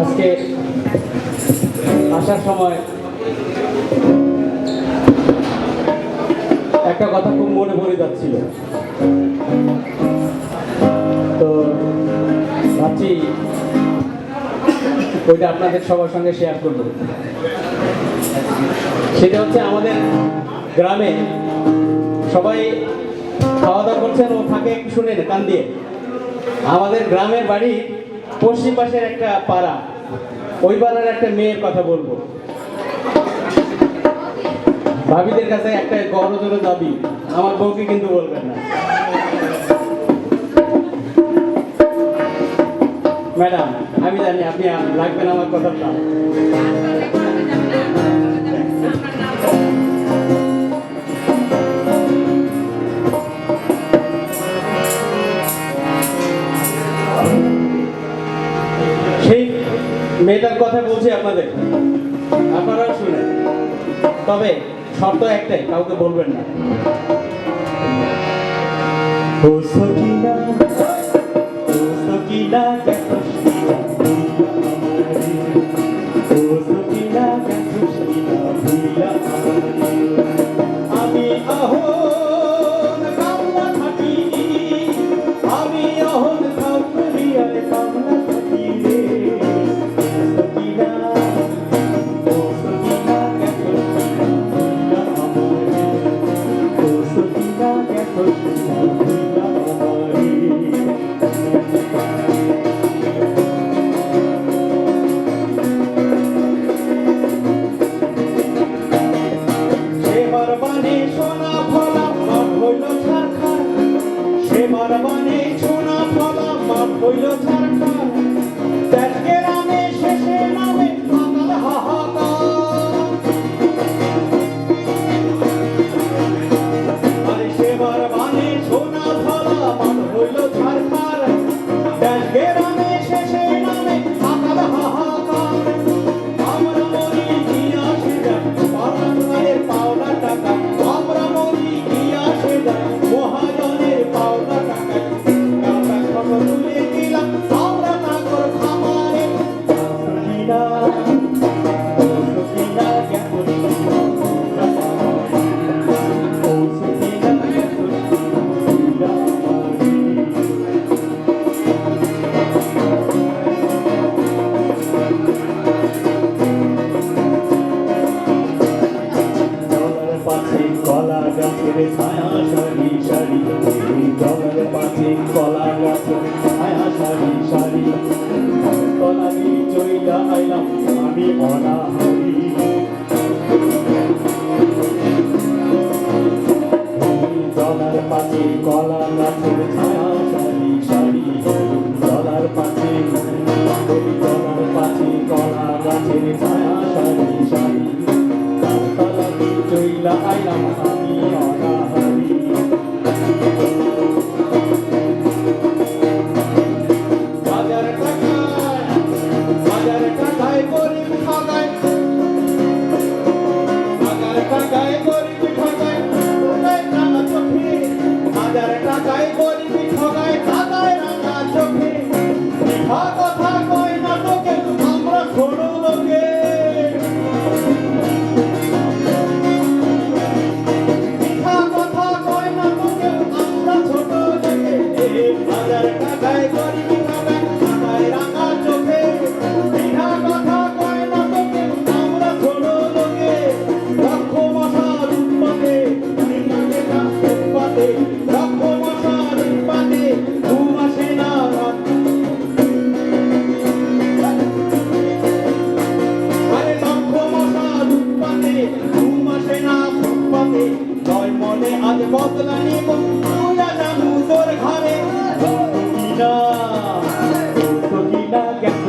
আজকে আসার সময় একটা কথা খুব মনে পড়ে যাচ্ছিল। তো ভাবছি ওইটা আপনাদের সবার সঙ্গে শেয়ার করব। সেটা হচ্ছে আমাদের গ্রামে সবাই খাওয়া দাওয়া করছেন ও থাকে একটু শুনে কান দিয়ে। আমাদের গ্রামের বাড়ি পশ্চিম পাশের একটা পাড়া। ওই পাড়ার একটা মেয়ের কথা বলব। ভাবিদের কাছে একটা গড়জোর দাবি, আমার বউকে কিন্তু বলবেন না। ম্যাডাম, আমি জানি আপনি রাখবেন আমার কথাটা। মেয়েটার কথা বলছি আপনাদের। আপনারাও শুনেন। তবে শর্ত একটাই, কাউকে বলবেন না। ও সকিনা ও সকিনা সে মারবানে সোনা ফলা মাঠ হইল ঝাড়খার misericórdia. ফুটপাতে জয় মনে আজ বদলা নিব তুইয়া জানু তোর ঘরে। কিনা কিনা গেছ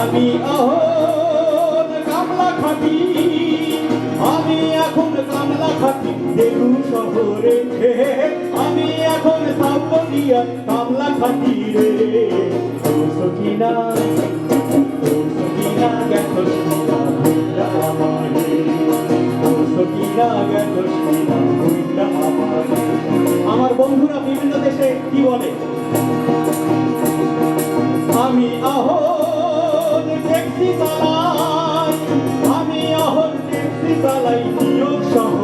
আমি আহন কামলা খাটি সেরু শহরে আমি এখন সাম্পটিয়া কামলা খাটি রে। তো সখিনা তো সখিনা গেছ সখিনা আমার। বন্ধুরা বিভিন্ন দেশে কি বলে? আমি আহন ট্যাক্সি চালাই। আমি আহন ট্যাক্সি চালাই নিয়োগ শহর।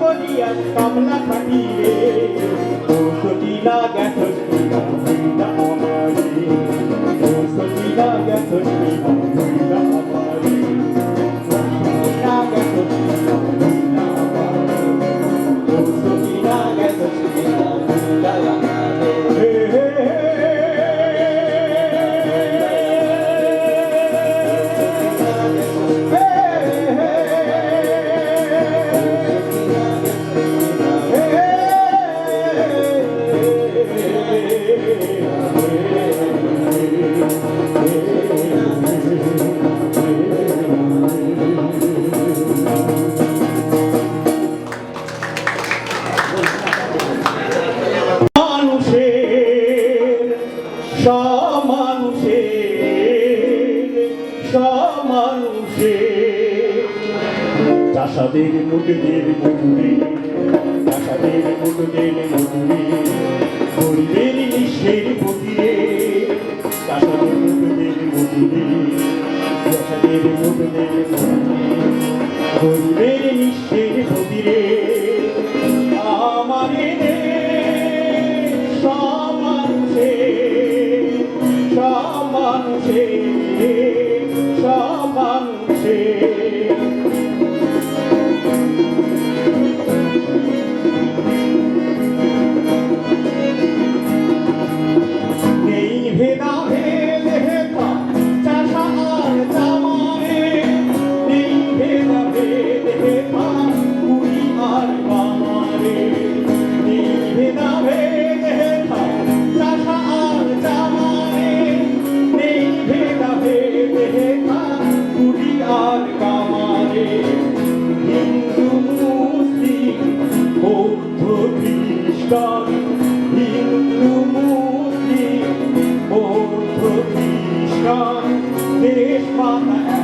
করিয়া কামলা থাকিলে সচিলা গেছ সচিলা গেছ সচিলা গেছ সচিলা গেছ আশাদের মুখদের মুখে আশাদের মুখদের মুখে গরিবের নিঃশ্বের পুতিরে আশাদের মুখদের মুখে আশাদের মুখদের মুখে গরিবের নিঃশ্বের পুতিরে finished from the